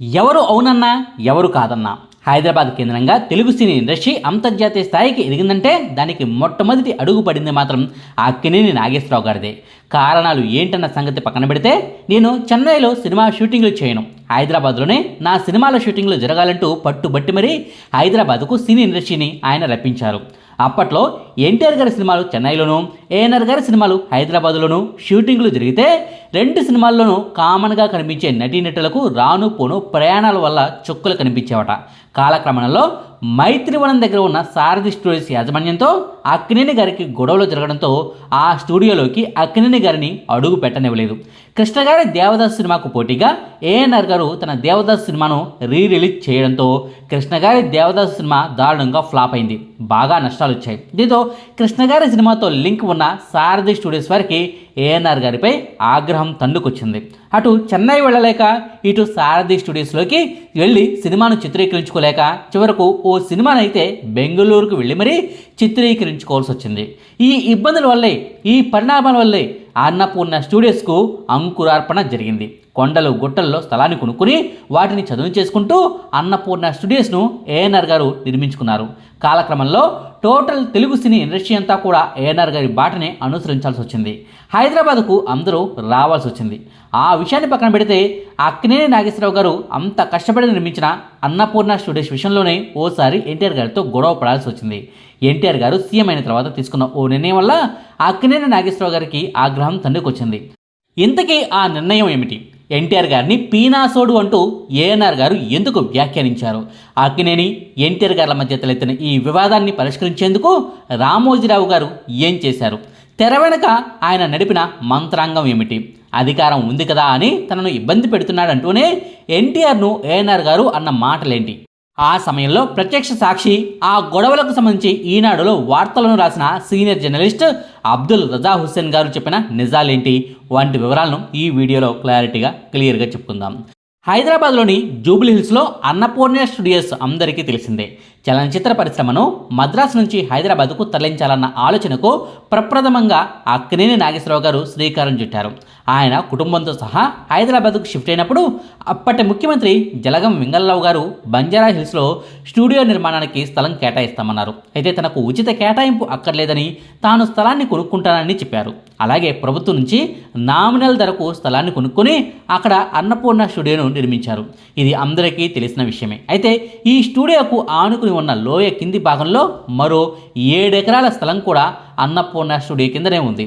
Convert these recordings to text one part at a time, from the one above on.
ఎవరు అవునన్నా ఎవరు కాదన్నా. హైదరాబాద్ కేంద్రంగా తెలుగు సినీ ఇండస్ట్రీ అంతర్జాతీయ స్థాయికి ఎదిగిందంటే దానికి మొట్టమొదటి అడుగు పడింది మాత్రం ఆ కినేని నాగేశ్వరరావు గారిదే. కారణాలు ఏంటన్న సంగతి పక్కన పెడితే నేను చెన్నైలో సినిమా షూటింగ్లు చేయను. హైదరాబాద్లోనే నా సినిమాల షూటింగ్లు జరగాలంటూ పట్టుబట్టి మరీ హైదరాబాద్కు సినీ ఇండస్ట్రీని ఆయన రప్పించారు. అప్పట్లో ఎన్టీఆర్ గారి సినిమాలు చెన్నైలోను ఏఎన్ఆర్ గారి సినిమాలు హైదరాబాద్లోను షూటింగ్లు జరిగితే రెండు సినిమాల్లోనూ కామన్గా కనిపించే నటీనటులకు రాను పోను ప్రయాణాల వల్ల చుక్కలు కనిపించేవట. కాలక్రమంలో మైత్రివనం దగ్గర ఉన్న సారథి స్టూడియోస్ యాజమాన్యంతో అక్కినేని గారికి గొడవలు జరగడంతో ఆ స్టూడియోలోకి అక్కినేని గారిని అడుగు పెట్టనివ్వలేదు. కృష్ణ గారి దేవదాస్ సినిమాకు పోటీగా ఏఎన్ఆర్ గారు తన దేవదాస్ సినిమాను రీ రిలీజ్ చేయడంతో కృష్ణ గారి దేవదాస్ సినిమా దారుణంగా ఫ్లాప్ అయింది. బాగా నష్టాలు వచ్చాయి. దీంతో కృష్ణగారి సినిమాతో లింక్ ఉన్న సారథి స్టూడియోస్ వారికి ఏఎన్ఆర్ గారిపై ఆగ్రహం తండుకొచ్చింది అటు చెన్నై వెళ్ళలేక ఇటు సారథి స్టూడియోస్లోకి వెళ్ళి సినిమాను చిత్రీకరించుకోలేక చివరకు ఓ సినిమానైతే బెంగళూరుకు వెళ్ళి మరీ చిత్రీకరించుకోవాల్సి వచ్చింది ఈ ఇబ్బందుల వల్లే ఈ పరిణామాల వల్లే అన్నపూర్ణ స్టూడియోస్కు అంకురార్పణ జరిగింది. కొండలు గుట్టల్లో స్థలాన్ని కొనుక్కుని వాటిని చదువు చేసుకుంటూ అన్నపూర్ణ స్టూడియోస్ను ఏఎన్ఆర్ గారు నిర్మించుకున్నారు. కాలక్రమంలో టోటల్ తెలుగు సినీ ఇండస్ట్రీ అంతా కూడా ఏఎన్ఆర్ గారి బాటనే అనుసరించాల్సి వచ్చింది. హైదరాబాద్కు అందరూ రావాల్సి వచ్చింది. ఆ విషయాన్ని పక్కన పెడితే అక్కినేని నాగేశ్వరరావు గారు అంత కష్టపడి నిర్మించిన అన్నపూర్ణ స్టూడియోస్ విషయంలోనే ఓసారి ఎన్టీఆర్ గారితో గొడవ పడాల్సి వచ్చింది. ఎన్టీఆర్ గారు సీఎం అయిన తర్వాత తీసుకున్న ఓ నిర్ణయం వల్ల అక్కినేని నాగేశ్వరరావు గారికి ఆగ్రహం తండ్రికొచ్చింది ఇంతకీ ఆ నిర్ణయం ఏమిటి? ఎన్టీఆర్ గారిని పీనాసోడు అంటూ ఏఎన్ఆర్ గారు ఎందుకు వ్యాఖ్యానించారు? అక్కినేని ఎన్టీఆర్ గారి మధ్య తలెత్తిన ఈ వివాదాన్ని పరిష్కరించేందుకు రామోజీరావు గారు ఏం చేశారు? తెర వెనక ఆయన నడిపిన మంత్రాంగం ఏమిటి? అధికారం ఉంది కదా అని తనను ఇబ్బంది పెడుతున్నాడంటూనే ఎన్టీఆర్ను ఏఎన్ఆర్ గారు అన్న మాటలేంటి? ఆ సమయంలో ప్రత్యక్ష సాక్షి ఆ గొడవలకు సంబంధించి ఈనాడులో వార్తలను రాసిన సీనియర్ జర్నలిస్ట్ అబ్దుల్ రజా హుస్సేన్ గారు చెప్పిన నిజాలేంటి? వంటి వివరాలను ఈ వీడియోలో క్లారిటీగా క్లియర్గా చెప్పుకుందాం. హైదరాబాద్లోని జూబ్లీ హిల్స్లో అన్నపూర్ణ స్టూడియోస్ అందరికీ తెలిసిందే. చలనచిత్ర పరిశ్రమను మద్రాసు నుంచి హైదరాబాద్కు తరలించాలన్న ఆలోచనకు ప్రప్రథమంగా అక్కినేని నాగేశ్వరరావు గారు శ్రీకారం చుట్టారు. ఆయన కుటుంబంతో సహా హైదరాబాద్కు షిఫ్ట్ అయినప్పుడు అప్పటి ముఖ్యమంత్రి జలగం వెంగళరావు గారు బంజారా హిల్స్లో స్టూడియో నిర్మాణానికి స్థలం కేటాయిస్తామన్నారు. అయితే తనకు ఉచిత కేటాయింపు అక్కర్లేదని తాను స్థలాన్ని కొనుక్కుంటానని చెప్పారు. అలాగే ప్రభుత్వం నుంచి నామినల్ ధరకు స్థలాన్ని కొనుక్కొని అక్కడ అన్నపూర్ణ స్టూడియోను నిర్మించారు. ఇది అందరికీ తెలిసిన విషయమే. అయితే ఈ స్టూడియోకు ఆనుకుని ఉన్న లోయ కింది భాగంలో మరో ఏడెకరాల స్థలం కూడా అన్నపూర్ణ స్టూడియో కిందనే ఉంది.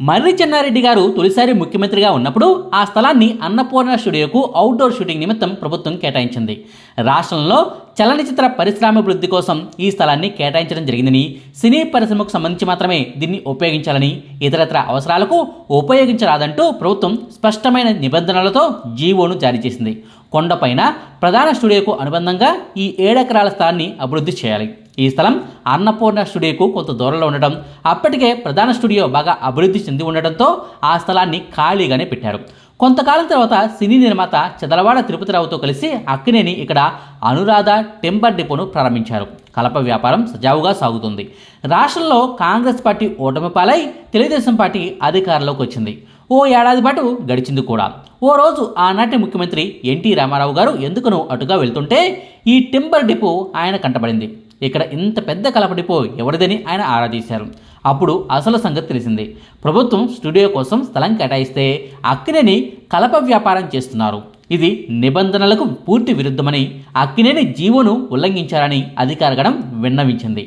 మర్రి చెన్నారెడ్డి గారు తొలిసారి ముఖ్యమంత్రిగా ఉన్నప్పుడు ఆ స్థలాన్ని అన్నపూర్ణ స్టూడియోకు అవుట్డోర్ షూటింగ్ నిమిత్తం ప్రభుత్వం కేటాయించింది. రాష్ట్రంలో చలనచిత్ర పరిశ్రమాభివృద్ధి కోసం ఈ స్థలాన్ని కేటాయించడం జరిగిందని సినీ పరిశ్రమకు సంబంధించి మాత్రమే దీన్ని ఉపయోగించాలని ఇతరత్ర అవసరాలకు ఉపయోగించరాదంటూ ప్రభుత్వం స్పష్టమైన నిబంధనలతో జీవోను జారీ చేసింది. కొండపైన ప్రధాన స్టూడియోకు అనుబంధంగా ఈ ఏడెకరాల స్థలాన్ని అభివృద్ధి చేయాలి. ఈ స్థలం అన్నపూర్ణ స్టూడియోకు కొంత దూరంలో ఉండటం అప్పటికే ప్రధాన స్టూడియో బాగా అభివృద్ధి చెంది ఉండటంతో ఆ స్థలాన్ని ఖాళీగానే పెట్టారు. కొంతకాలం తర్వాత సినీ నిర్మాత చదలవాడ తిరుపతిరావుతో కలిసి అక్కినేని ఇక్కడ అనురాధ టెంపర్ డిపోను ప్రారంభించారు. కలప వ్యాపారం సజావుగా సాగుతుంది. రాష్ట్రంలో కాంగ్రెస్ పార్టీ ఓటమి పాలై తెలుగుదేశం పార్టీ అధికారంలోకి వచ్చింది. ఓ ఏడాది పాటు గడిచింది కూడా. ఓ రోజు ఆనాటి ముఖ్యమంత్రి ఎన్టీ రామారావు గారు ఎందుకునో అటుగా వెళ్తుంటే ఈ టింబర్ డిపో ఆయన కంటపడింది ఇక్కడ ఇంత పెద్ద కలప డిపో ఎవరిదని ఆయన ఆరా తీశారు. అప్పుడు అసలు సంగతి తెలిసింది. ప్రభుత్వం స్టూడియో కోసం స్థలం కేటాయిస్తే అక్కినేని కలప వ్యాపారం చేస్తున్నారు. ఇది నిబంధనలకు పూర్తి విరుద్ధమని అక్కినేని జీవోను ఉల్లంఘించారని అధికారగణం విన్నవించింది.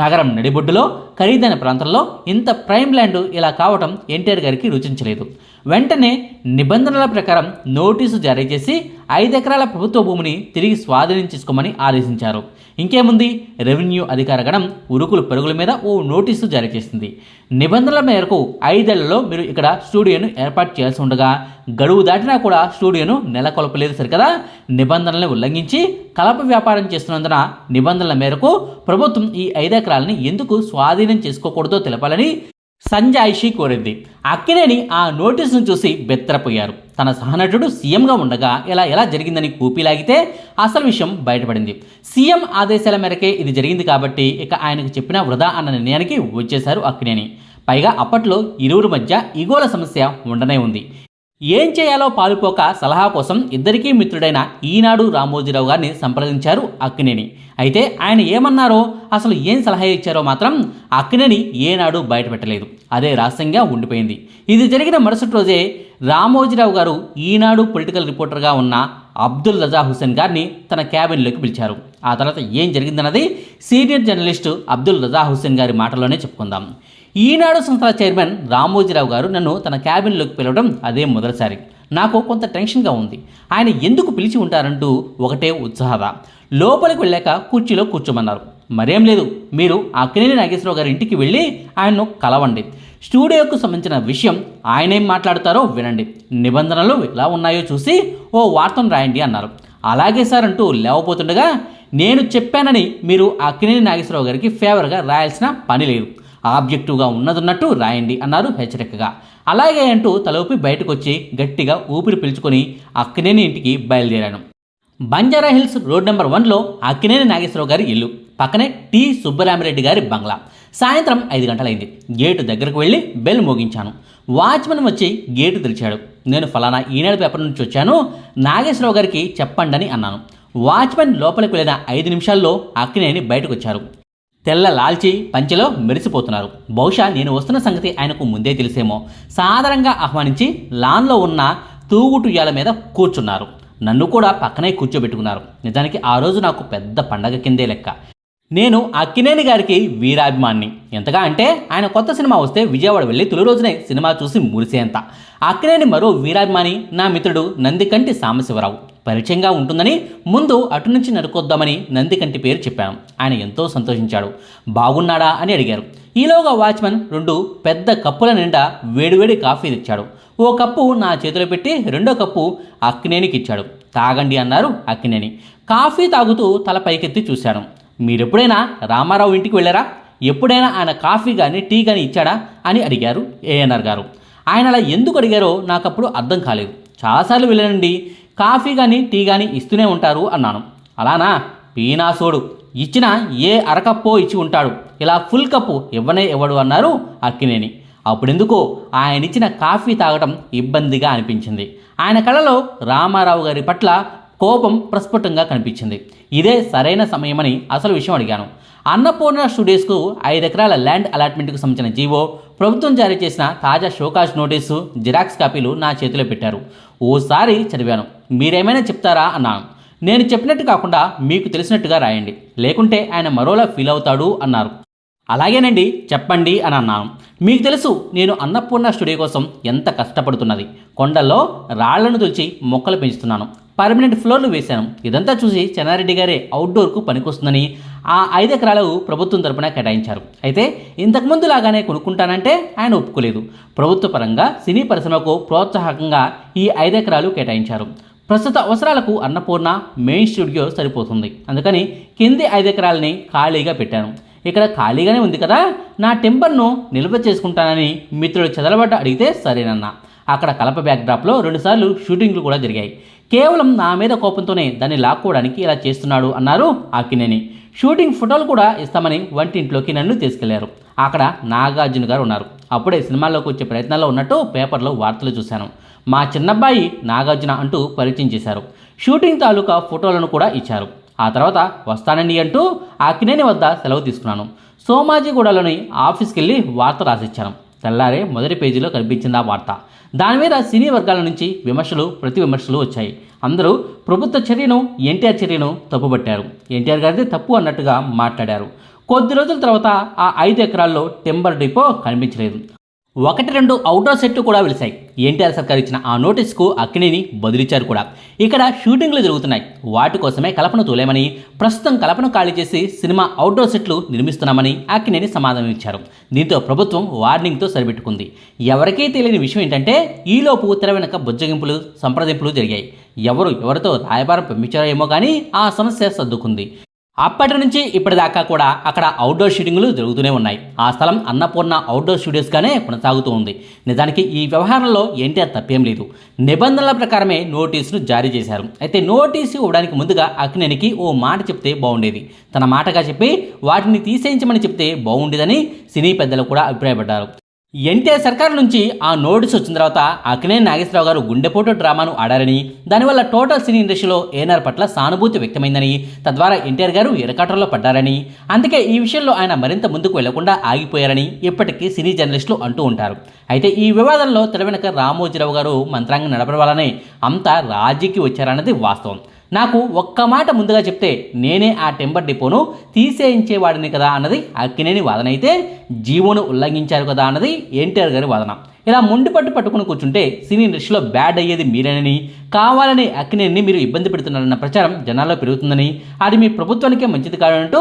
నగరం నడిబొడ్డులో ఖరీదైన ప్రాంతంలో ఇంత ప్రైమ్ ల్యాండ్ ఇలా కావటం ఎన్టీఆర్ గారికి రుచించలేదు. వెంటనే నిబంధనల ప్రకారం నోటీసు జారీ చేసి ఐదు ఎకరాల ప్రభుత్వ భూమిని తిరిగి స్వాధీనం చేసుకోమని ఆదేశించారు. ఇంకేముంది? రెవెన్యూ అధికార గణం ఉరుకులు పరుగుల మీద ఓ నోటీసు జారీ చేసింది. నిబంధనల మేరకు ఐదేళ్ళలో మీరు ఇక్కడ స్టూడియోను ఏర్పాటు చేయాల్సి ఉండగా గడువు దాటినా కూడా స్టూడియోను నెలకొల్పలేదు సరికదా? నిబంధనలను ఉల్లంఘించి కలప వ్యాపారం చేస్తున్నందున నిబంధనల మేరకు ప్రభుత్వం ఈ ఐదెకరాలని ఎందుకు స్వాధీనం చేసుకోకూడదో తెలపాలని సంజాయిషి కోరింది. అక్కినేని ఆ నోటీసును చూసి బెత్తరపోయారు. తన సహనటుడు సీఎంగా ఉండగా ఇలా ఎలా జరిగిందని కూపిలాగితే అసలు విషయం బయటపడింది. సీఎం ఆదేశాల మేరకే ఇది జరిగింది కాబట్టి ఇక ఆయనకు చెప్పిన వృధా అన్న నిర్ణయానికి వచ్చేశారు అక్కినేని. పైగా అప్పట్లో ఇరువురు మధ్య ఇగోల సమస్య ఉండనే ఉంది. ఏం చేయాలో పాలుపోక సలహా కోసం ఇద్దరికీ మిత్రుడైన ఈనాడు రామోజీరావు గారిని సంప్రదించారు అక్కినేని. అయితే ఆయన ఏమన్నారో అసలు ఏం సలహా ఇచ్చారో మాత్రం అక్కినేని ఏనాడు బయటపెట్టలేదు. అదే రహస్యంగా ఉండిపోయింది. ఇది జరిగిన మరుసటి రోజే రామోజీరావు గారు ఈనాడు పొలిటికల్ రిపోర్టర్గా ఉన్న అబ్దుల్ రజా హుసేన్ గారిని తన క్యాబిన్లోకి పిలిచారు. ఆ తర్వాత ఏం జరిగిందన్నది సీనియర్ జర్నలిస్టు అబ్దుల్ రజా హుసేన్ గారి మాటల్లోనే చెప్పుకుందాం. ఈనాడు సంస్థల చైర్మన్ రామోజీరావు గారు నన్ను తన క్యాబిన్లోకి పిలవడం అదే మొదటిసారి. నాకు కొంత టెన్షన్గా ఉంది. ఆయన ఎందుకు పిలిచి ఉంటారంటూ ఒకటే ఉత్సాహత. లోపలికి వెళ్ళాక కుర్చీలో కూర్చోమన్నారు. మరేం లేదు మీరు అక్కినేని నాగేశ్వరరావు గారి ఇంటికి వెళ్ళి ఆయన్ను కలవండి. స్టూడియోకు సంబంధించిన విషయం ఆయనేం మాట్లాడతారో వినండి. నిబంధనలు ఎలా ఉన్నాయో చూసి ఓ వార్తను రాయండి అన్నారు. అలాగే సార్ అంటూ లేవపోతుండగా నేను చెప్పానని మీరు అక్కినేని నాగేశ్వరరావు గారికి ఫేవర్గా రాయాల్సిన పని లేదు. ఆబ్జెక్టివ్గా ఉన్నదన్నట్టు రాయండి అన్నారు హెచ్చరికగా. అలాగే అంటూ తలూపి బయటకు వచ్చి గట్టిగా ఊపిరి పీల్చుకొని అక్కినేని ఇంటికి బయలుదేరాను. బంజారా హిల్స్ రోడ్ నెంబర్ వన్లో అక్కినేని నాగేశ్వరరావు గారి ఇల్లు పక్కనే టి. సుబ్బరామిరెడ్డి గారి బంగ్లా. సాయంత్రం ఐదు గంటలైంది. గేటు దగ్గరకు వెళ్ళి బెల్ మోగించాను. వాచ్మెన్ వచ్చి గేటు తెరిచాడు. నేను ఫలానా ఈనాడు పేపర్ నుంచి వచ్చాను నాగేశ్వరరావు గారికి చెప్పండి అని అన్నాను. వాచ్మెన్ లోపలికి వెళ్ళిన ఐదు నిమిషాల్లో అక్కినేని బయటకు వచ్చారు తెల్ల లాల్చి పంచెలో మెరిసిపోతున్నారు. బహుశా నేను వస్తున్న సంగతి ఆయనకు ముందే తెలిసేమో. సాధారణంగా ఆహ్వానించి లాన్లో ఉన్న తూగుటుయ్యాల మీద కూర్చున్నారు. నన్ను కూడా పక్కనే కూర్చోబెట్టుకున్నారు. నిజానికి ఆ రోజు నాకు పెద్ద పండగ కిందే లెక్క. నేను అక్కినేని గారికి వీరాభిమాన్ని. ఎంతగా అంటే ఆయన కొత్త సినిమా వస్తే విజయవాడ వెళ్ళి తొలి రోజునే సినిమా చూసి మురిసేంత. అక్కినేని మరో వీరాభిమాని నా మిత్రుడు నందికంటి సాంబశివరావు. పరిచయంగా ఉంటుందని ముందు అటు నుంచి నరుకొద్దామని నందికంటి పేరు చెప్పాను. ఆయన ఎంతో సంతోషించాడు. బాగున్నాడా అని అడిగారు. ఈలోగా వాచ్మెన్ రెండు పెద్ద కప్పుల నిండా వేడివేడి కాఫీ తెచ్చాడు. ఓ కప్పు నా చేతిలో పెట్టి రెండో కప్పు అక్కినేనికి ఇచ్చాడు. తాగండి అన్నారు అక్కినేని. కాఫీ తాగుతూ తల పైకెత్తి చూశాను. మీరెప్పుడైనా రామారావు ఇంటికి వెళ్ళారా? ఎప్పుడైనా ఆయన కాఫీ కానీ టీ కానీ ఇచ్చాడా? అని అడిగారు ఏఎన్ఆర్ గారు. ఆయన అలా ఎందుకు అడిగారో నాకు అప్పుడు అర్థం కాలేదు. చాలాసార్లు వెళ్ళానండి. కాఫీ కానీ టీ కానీ ఇస్తూనే ఉంటారు అన్నాను. అలానా? పీనాసోడు ఇచ్చిన ఏ అరకప్పో ఇచ్చి ఉంటాడు. ఇలా ఫుల్ కప్పు ఇవ్వనే ఇవ్వడు అన్నారు అక్కినేని. అప్పుడెందుకో ఆయన ఇచ్చిన కాఫీ తాగడం ఇబ్బందిగా అనిపించింది. ఆయన కళలో రామారావు గారి పట్ల కోపం ప్రస్ఫుటంగా కనిపించింది. ఇదే సరైన సమయమని అసలు విషయం అడిగాను. అన్నపూర్ణ స్టూడియోస్కు ఐదు ఎకరాల ల్యాండ్ అలాట్మెంట్కు సంబంధించిన జీవో ప్రభుత్వం జారీ చేసిన తాజా షోకాజ్ నోటీసు జిరాక్స్ కాపీలు నా చేతిలో పెట్టారు. ఓసారి చదివాను. మీరేమైనా చెప్తారా అన్నాను. నేను చెప్పినట్టు కాకుండా మీకు తెలిసినట్టుగా రాయండి. లేకుంటే ఆయన మరోలా ఫీల్ అవుతాడు అన్నారు. అలాగేనండి చెప్పండి అని అన్నాను. మీకు తెలుసు నేను అన్నపూర్ణ స్టూడియో కోసం ఎంత కష్టపడుతున్నది. కొండల్లో రాళ్ళను తులిచి మొక్కలు పెంచుతున్నాను. పర్మనెంట్ ఫ్లోర్లు వేశాను. ఇదంతా చూసి చెన్నారెడ్డి గారే అవుట్డోర్కు పనికొస్తుందని ఆ ఐదు ఎకరాలు ప్రభుత్వం తరపున కేటాయించారు. అయితే ఇంతకుముందు లాగానే కొనుక్కుంటానంటే ఆయన ఒప్పుకోలేదు. ప్రభుత్వ పరంగా సినీ పరిశ్రమకు ప్రోత్సాహకంగా ఈ ఐదు ఎకరాలు కేటాయించారు. ప్రస్తుత అవసరాలకు అన్నపూర్ణ మెయిన్ స్టూడియో సరిపోతుంది. అందుకని కింది ఐదు ఎకరాలని ఖాళీగా పెట్టాను. ఇక్కడ ఖాళీగానే ఉంది కదా నా టెంపర్ను నిల్వ చేసుకుంటానని మిత్రుడు చదలబడ్డ అడిగితే సరేనన్నా. అక్కడ కలప బ్యాక్డ్రాప్లో రెండుసార్లు షూటింగ్లు కూడా జరిగాయి. కేవలం నా మీద కోపంతోనే దాన్ని లాక్కోవడానికి ఇలా చేస్తున్నాడు అన్నారు అక్కినేని షూటింగ్ ఫోటోలు కూడా ఇస్తామని వంటింట్లోకి నన్ను తీసుకెళ్ళారు. అక్కడ నాగార్జున గారు ఉన్నారు. అప్పుడే సినిమాల్లోకి వచ్చే ప్రయత్నాల్లో ఉన్నట్టు పేపర్లో వార్తలు చూశాను. మా చిన్నబ్బాయి నాగార్జున అంటూ పరిచయం చేశారు. షూటింగ్ తాలూకా ఫోటోలను కూడా ఇచ్చారు. ఆ తర్వాత వస్తానండి అంటూ అక్కినేని వద్ద సెలవు తీసుకున్నాను. సోమాజిగూడలోని ఆఫీస్కి వెళ్ళి వార్త రాసిచ్చాను. తెల్లారే మొదటి పేజీలో కనిపించింది ఆ వార్త. దాని మీద సినీ వర్గాల నుంచి విమర్శలు ప్రతి విమర్శలు వచ్చాయి. అందరూ ప్రభుత్వ చర్యను ఎన్టీఆర్ చర్యను తప్పుపట్టారు. ఎన్టీఆర్ గారిది తప్పు అన్నట్టుగా మాట్లాడారు. కొద్ది రోజుల తర్వాత ఆ ఐదు ఎకరాల్లో టెంబర్ డిపో కనిపించలేదు. ఒకటి రెండు అవుట్డోర్ సెట్లు కూడా వెలిశాయి ఎన్టీఆర్ సర్కార్ ఇచ్చిన ఆ నోటీస్కు అక్కినేని బదిలిచ్చారు కూడా. ఇక్కడ షూటింగ్లు జరుగుతున్నాయి. వాటి కోసమే కలపను తూలేమని ప్రస్తుతం కలపను ఖాళీ చేసి సినిమా అవుట్డోర్ సెట్లు నిర్మిస్తున్నామని అక్కినేని సమాధానం ఇచ్చారు. దీంతో ప్రభుత్వం వార్నింగ్తో సరిపెట్టుకుంది. ఎవరికీ తెలియని విషయం ఏంటంటే ఈలోపు తెర వెనక బుజ్జగింపులు సంప్రదింపులు జరిగాయి. ఎవరు ఎవరితో రాయబారం పంపించారో ఏమో కానీ ఆ సమస్య సర్దుకుంది. అప్పటి నుంచి ఇప్పటిదాకా కూడా అక్కడ అవుట్డోర్ షూటింగ్లు జరుగుతూనే ఉన్నాయి. ఆ స్థలం అన్నపూర్ణ అవుట్డోర్ స్టూడియోస్గానే కొనసాగుతూ ఉంది. నిజానికి ఈ వ్యవహారంలో ఎన్టీఆర్ తప్పేం లేదు. నిబంధనల ప్రకారమే నోటీసులు జారీ చేశారు. అయితే నోటీసు ఇవ్వడానికి ముందుగా అక్నేనికి ఓ మాట చెప్తే బాగుండేది. తన మాటగా చెప్పి వాటిని తీసేయించమని చెప్తే బాగుండేదని సినీ పెద్దలు కూడా అభిప్రాయపడ్డారు. ఎన్టీఆర్ సర్కార్ నుంచి ఆ నోటీస్ వచ్చిన తర్వాత అక్కినే నాగేశ్వరరావు గారు గుండెపోటు డ్రామాను ఆడారని దానివల్ల టోటల్ సినీ ఇండస్ట్రీలో ఏఎన్ఆర్ పట్ల సానుభూతి వ్యక్తమైందని తద్వారా ఎన్టీఆర్ గారు ఇరకాటంలో పడ్డారని. అందుకే ఈ విషయంలో ఆయన మరింత ముందుకు వెళ్ళకుండా ఆగిపోయారని ఇప్పటికీ సినీ జర్నలిస్టులు అంటూ ఉంటారు. అయితే ఈ వివాదంలో తెర వెనుక రామోజీరావు గారు మంత్రాంగం నడపడం వల్లనే అంతా రాజీకి వచ్చారన్నది వాస్తవం. నాకు ఒక్క మాట ముందుగా చెప్తే నేనే ఆ టెంపర్ డిపోను తీసేయించేవాడిని కదా అన్నది అక్కినేని వాదన అయితే జీవోను ఉల్లంఘించారు కదా అన్నది ఎన్టీఆర్ గారి వాదన. ఇలా మొండి పట్టు పట్టుకుని కూర్చుంటే సినీ ఇండస్ట్రీలో బ్యాడ్ అయ్యేది మీరేనని కావాలని అక్కినేని మీరు ఇబ్బంది పెడుతున్నారన్న ప్రచారం జనాల్లో పెరుగుతుందని అది మీ ప్రభుత్వానికే మంచిది కాదంటూ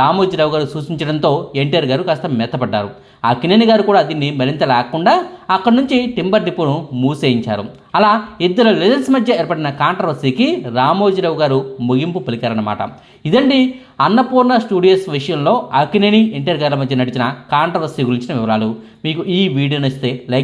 రామోజీరావు గారు సూచించడంతో ఎన్టీఆర్ గారు కాస్త మెత్తపడ్డారు. అక్కినేని గారు కూడా దీన్ని మరింత లేకుండా అక్కడి నుంచి టింబర్ డిపోను మూసేయించారు. అలా ఇద్దరు లెజెండ్స్ మధ్య ఏర్పడిన కాంట్రవర్సీకి రామోజీరావు గారు ముగింపు పలికారన్నమాట. ఇదండి అన్నపూర్ణ స్టూడియోస్ విషయంలో అక్కినేని ఎన్టీఆర్ గారి మధ్య నడిచిన కాంట్రవర్సీ గురించిన వివరాలు. మీకు ఈ వీడియో నచ్చితే లైక్